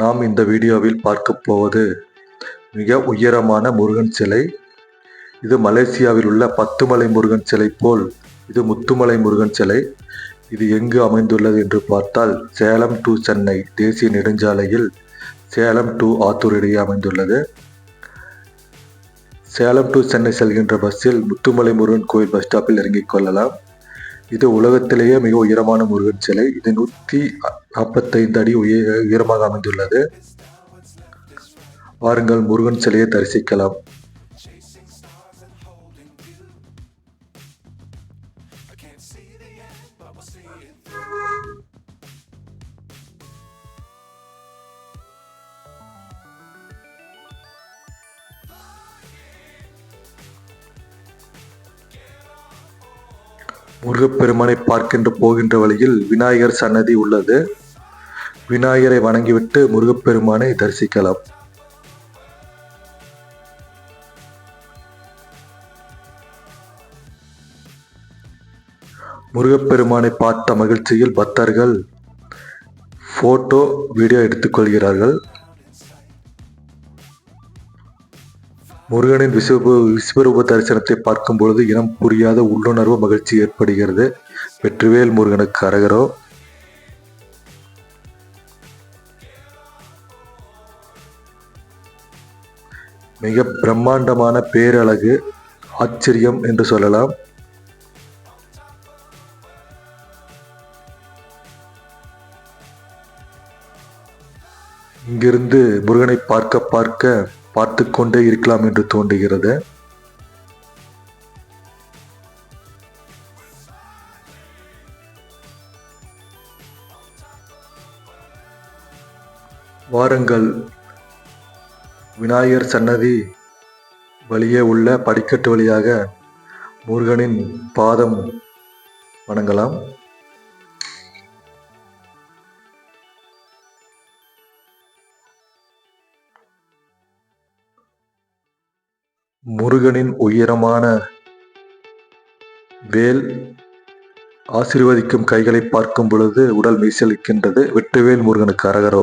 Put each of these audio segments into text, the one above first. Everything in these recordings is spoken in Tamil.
நாம் இந்த வீடியோவில் பார்க்க போவது மிக உயரமான முருகன் சிலை. இது மலேசியாவில் உள்ள பத்துமலை முருகன் சிலை போல் இது முத்துமலை முருகன் சிலை. இது எங்கு அமைந்துள்ளது என்று பார்த்தால் சேலம் டு சென்னை தேசிய நெடுஞ்சாலையில் சேலம் டு ஆத்தூர் இடையே அமைந்துள்ளது. சேலம் டு சென்னை செல்கின்ற பஸ்ஸில் முத்துமலை முருகன் கோயில் பஸ் ஸ்டாப்பில் இறங்கிக் கொள்ளலாம். இது உலகத்திலேயே மிக உயரமான முருகன் சிலை. இது நூற்றி நாற்பத்தைந்து அடி உய உயரமாக அமைந்துள்ளது. வாருங்கள் முருகன் சிலையை தரிசிக்கலாம். முருகப்பெருமானை பார்க்கின்ற போகின்ற வழியில் விநாயகர் சன்னதி உள்ளது. விநாயகரை வணங்கிவிட்டு முருகப்பெருமானை தரிசிக்கலாம். முருகப்பெருமானை பார்த்த மகிழ்ச்சியில் பக்தர்கள் ஃபோட்டோ வீடியோ எடுத்துக்கொள்கிறார்கள். முருகனின் விஸ்வரூப விஸ்வரூப தரிசனத்தை பார்க்கும் பொழுது இனம் புரியாத உள்ளுணர்வு மகிழ்ச்சி ஏற்படுகிறது. வெற்றிவேல் முருகனுக்கு அரகரோ. மிக பிரம்மாண்டமான பேரழகு ஆச்சரியம் என்று சொல்லலாம். இங்கிருந்து முருகனை பார்க்க பார்க்க பார்த்து கொண்டே இருக்கலாம் என்று தோன்றுகிறது. வாருங்கள். விநாயகர் சன்னதி வழியே உள்ள படிக்கட்டு வழியாக முருகனின் பாதம் வணங்கலாம். முருகனின் உயரமான வேல் ஆசீர்வதிக்கும் கைகளை பார்க்கும் பொழுது உடல் மீசலிக்கின்றது வெட்டுவேல் முருகனுக்கு அரகரோ.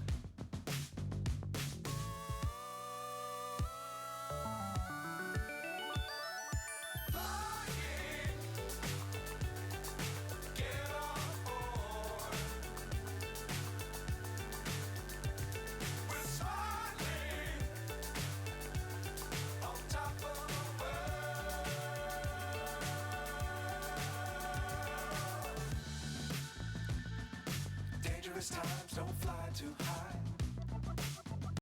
Dangerous times don't fly too high.